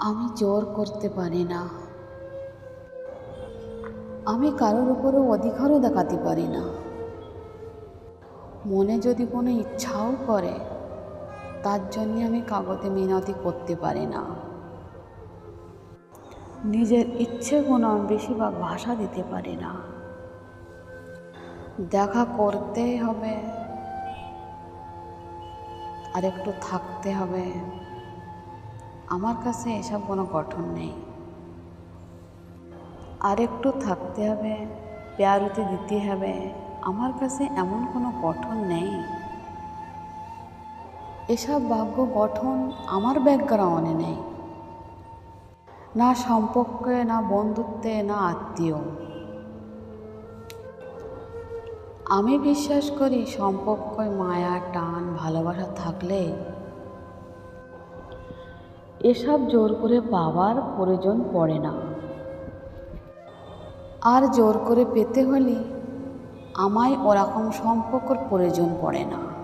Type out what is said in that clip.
আমি জোর করতে পারি না। আমি কারোর উপরে অধিকারও দেখাতে পারি না। মনে যদি কোনো ইচ্ছাও করে, তার জন্য আমি কাগজে মিনতি করতে পারি না। নিজের ইচ্ছে কোনো আমি বেশিরভাগ ভাষা দিতে পারি না। দেখা করতেই হবে। আর একটু থাকতে হবে। আমার কাছে এসব কোনো গঠন নেই। আর একটু থাকতে হবে পেয়ারুতে দিতে হবে, আমার কাছে এমন কোনো গঠন নেই। এসব ভাগ্য গঠন আমার ব্যাকগ্রাউন্ডে নেই। না সম্পর্কে, না বন্ধুত্বে, না আত্মীয়। আমি বিশ্বাস করি সম্পর্কে, মায়া, টান, ভালোবাসা থাকলে এসব জোর করে পাওয়ার প্রয়োজন পড়ে না। আর জোর করে পেতে হলে আমায় ওরকম সম্পর্কর প্রয়োজন পড়ে না।